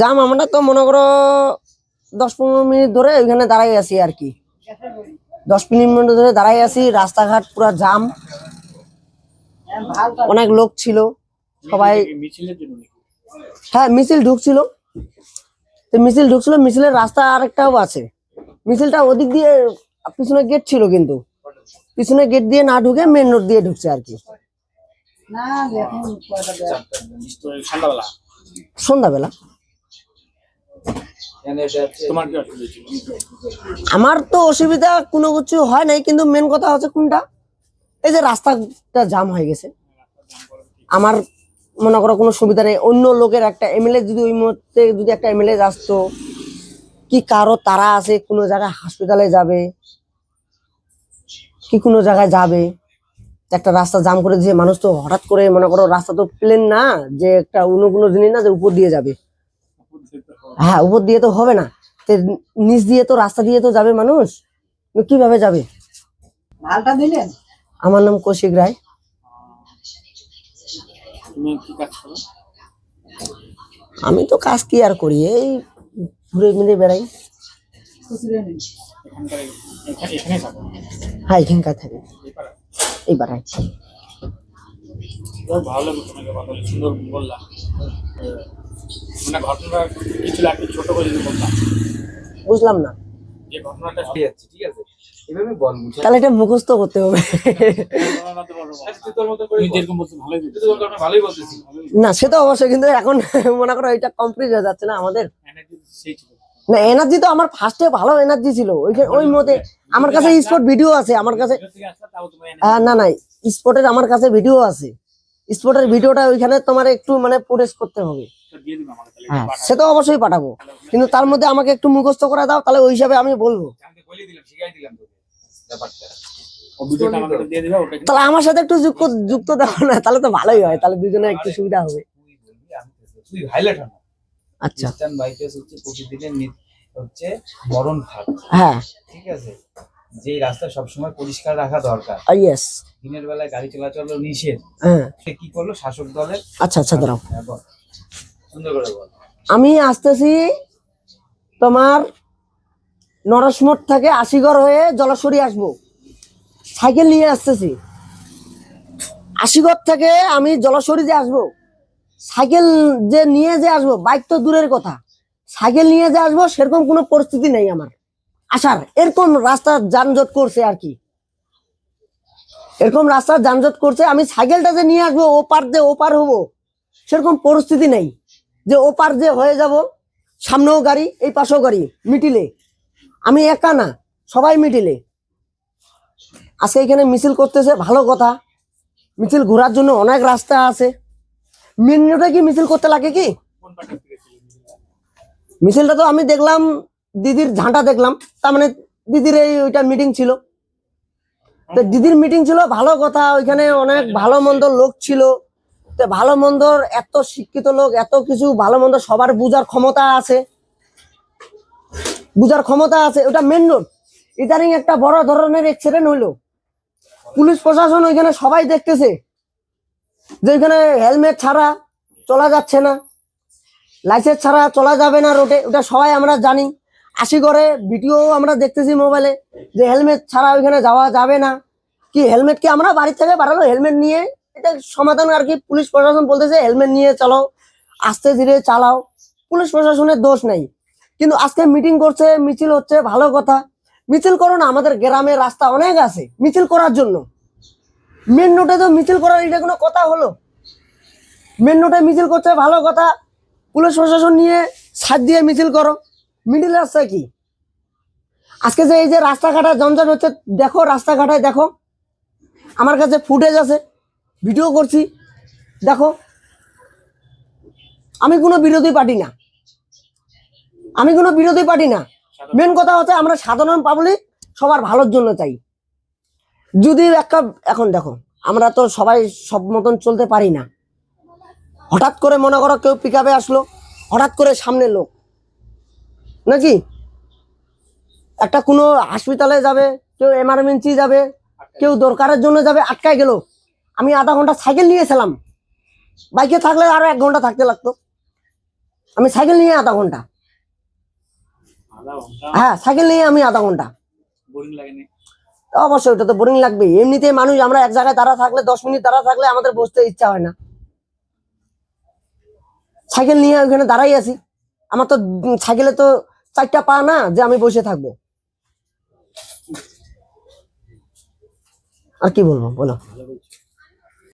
জাম আমরা তো মনে করো দশ পনেরো মিনিট ধরে ওইখানে দাঁড়াই আছি আর কি। দশ পনেরো মিনিট ধরে দাঁড়াই আছি রাস্তাঘাট পুরো জাম। অনেক লোক ছিল সবাই মিছিলের জন্য নাকি? হ্যাঁ মিছিল ঢুকছিল। তো মিছিল ঢুকছিল মিছিলের রাস্তা আরেকটাও আছে। মিছিলটা ওদিক দিয়ে পিছনে গেট ছিল কিন্তু। পিছনে গেট দিয়ে না ঢুকে মেন রোড দিয়ে ঢুকছে আর কি। তো সন্ধ্যাবেলা সন্ধ্যাবেলা তোমার কি অসুবিধা ছিল আমার তো অসুবিধা কোনো কিছু হয় নাই, কিন্তু মেন কথা হচ্ছে কোনটা? এই যে রাস্তাটা জাম হয়ে গেছে। আমার মনে করো কোনো সুবিধা নেই। অন্য লোকের একটা এমএলএ যদি ওই মুহূর্তে যদি একটা এমএলএ আসতো, কি কারও তারা আছে, কোনো জায়গায় হাসপাতালে যাবে? কি কোনো জায়গায় যাবে? একটা রাস্তা জাম করে দিয়ে মানুষ তো হঠাৎ করে মনে করো রাস্তা তো প্লেন না, যে একটা অন্য কোনো জিনিস না, যে উপর দিয়ে যাবে। হ্যাঁ উপর দিয়ে তো হবে না। তো নিচ দিয়ে তো রাস্তা দিয়ে তো যাবে মানুষ। কীভাবে যাবে? ভালটা দিলেন? আমার নাম কৌশিক রায়। আমি তো কাজ কি আর করি? এই ঘুরে মিলে বেড়াই। হ্যাঁ এখানকার থাকি। এই পাড়া? এই বাড়াই খুব ভালো সুন্দর বললাম মানে ঘটনা কিছু লাগবে ছোট করে যদি বললাম বুঝলাম না। যে ঘটনাটা যাচ্ছে ঠিক আছে। এভাবে বল বুঝে তাহলে এটা মুখস্থ করতে হবে। না সে তো অবশ্যই কিন্তু এখন মনে করো এটা কমপ্লিট হয়ে যাচ্ছে না আমাদের। এনার্জি না এনার্জি তো আমার ফার্স্টে ভালো এনার্জি ছিল। ওই ওই মতে আমার কাছে স্পট ভিডিও আছে আমার কাছে না না স্পটের আমার কাছে ভিডিও আছে। স্পটের ভিডিওটা ওইখানে তোমার একটু মানে প্রোটেস করতে হবে। দিবে হ্যাঁ সে তো অবশ্যই পাঠাবো। কিন্তু তার মধ্যে আমাকে একটু মুখস্থ করে দাও তাহলে ওই হিসাবে আমি বলব। জানতে বলে দিলাম শিখাই দিলাম তোকে ব্যাপারটা। ও ভিডিওটা আমাকে দিয়ে দিবে ওটা কিন্তু তাহলে আমার সাথে একটু যুক্ত যুক্ত দাও না তাহলে তো ভালোই হয় তাহলে দুজনে একটু সুবিধা হবে। আচ্ছা। হচ্ছে প্রতিদিনের হচ্ছে মরণ ঘাট হ্যাঁ। ঠিক আছে? যে রাস্তা সবসময় পরিষ্কার রাখা দরকার। ইয়েস দিনের বেলায় গাড়ি চলাচল নিষেধ। হ্যাঁ। সে কি করল? শাসক দলের আচ্ছা আচ্ছা দাঁড়াও। আমি আসতেছি তোমার নরসমঠ থেকে আশিগড় হয়ে জলস্বরী আসব। সাইকেল নিয়ে আসতেছি। আশিগড় থেকে আমি জলস্বরী যে আসব, সাইকেল যে নিয়ে যে আসব, বাইক তো দূরের কথা। সাইকেল নিয়ে যে আসব, সেরকম কোনো পরিস্থিতি নেই আমার। আসার, এরকম রাস্তা যানজট করছে আর কি। এরকম রাস্তা যানজট করছে, আমি সাইকেলটা যে নিয়ে আসব ও পার যে ও পার হব, সেরকম পরিস্থিতি নেই। যে ওপার যে হয়ে যাব, সামনেও গাড়ি, এই পাশেও গাড়ি, মিটিলে। আমি একা না, সবাই মিটিলে। আজকে এখানে মিছিল করতেছে, ভালো কথা। মিছিল ঘোরার জন্য অনেক রাস্তা আছে। মেন রোডে কি মিছিল করতে লাগে কি? মিছিলটা তো আমি দেখলাম, দিদির ঝাঁটা দেখলাম। তার মানে দিদির এই ওইটা মিটিং ছিল। তো দিদির মিটিং ছিল, ভালো কথা। ওইখানে অনেক ভালো মন্দ লোক ছিল। ভালো মন্দর এত শিক্ষিত লোক, এত কিছু ভালো মন্দ সবার বুঝার ক্ষমতা আছে। বুঝার ক্ষমতা আছে, ওটা মেন রোড ইদানিং একটা বড় ধরনের অ্যাক্সিডেন্ট হইল। পুলিশ প্রশাসন ওইখানে সবাই দেখতেছে। যে ওইখানে হেলমেট ছাড়া চলা যাচ্ছে না। লাইসেন্স ছাড়া চলা যাবে না রোডে ওটা সবাই আমরা জানি। আশি করে ভিডিও আমরা দেখতেছি মোবাইলে যে হেলমেট ছাড়া ওইখানে যাওয়া যাবে না। কি হেলমেট কি আমরা বাড়ি থেকে বাড়ালো হেলমেট নিয়ে? এটা সমাধান আর কি। পুলিশ প্রশাসন বলতেছে, হেলমেট নিয়ে চালাও, আস্তে ধীরে চালাও। পুলিশ প্রশাসনের দোষ নেই। কিন্তু আজকে মিটিং করছে, মিছিল হচ্ছে, ভালো কথা। মিছিল করো না, আমাদের গ্রামের রাস্তা অনেক আছে, মিছিল করার জন্য। মেন রোডে তো মিছিল করার এটা কোনো কথা হলো? মেন রোডে মিছিল করছে, ভালো কথা। পুলিশ প্রশাসন নিয়ে সাথ দিয়ে মিছিল করো। মিডিল রাস্তা কি? আজকে যে এই যে রাস্তাঘাটে জঞ্জাট হচ্ছে, দেখো রাস্তাঘাটায় দেখো। আমার কাছে ফুটেজ আছে। ভিডিও করছি। দেখো, আমি কোনো বিরোধী পার্টি না। আমি কোনো বিরোধী পার্টি না। মেন কথা হচ্ছে আমরা সাধারণ পাবলিক সবার ভালোর জন্য চাই। যদি একটা এখন দেখো, আমরা তো সবাই সব মতন চলতে পারি না। হঠাৎ করে মনে করো কেউ পিক আসলো, হঠাৎ করে সামনে লোক। নাকি? একটা কোনো হসপিটালে যাবে, কেউ এমার্জেন্সি যাবে, কেউ দরকারের জন্য যাবে, আটকায় গেল। আমি আধা ঘণ্টা সাইকেল নিয়েছিলাম বাইকে থাকলে আরও এক ঘণ্টা থাকতে লাগতো। আমি সাইকেল নিয়ে আধা ঘণ্টা। হ্যাঁ সাইকেল নিয়ে আমি আধা ঘণ্টা। অবশ্যই ওটা তো বোরিং লাগবে। এমনিতেই মানুষ আমরা এক জায়গায় দাঁড়া থাকলে দশ মিনিট দাঁড়া থাকলে আমাদের বসতে ইচ্ছা হয় না। সাইকেল নিয়ে ওখানে দাঁড়াই আছি। আমার তো সাইকেলে তো চারটা পা না যে আমি বসে থাকব। আর কি বলব? বলো।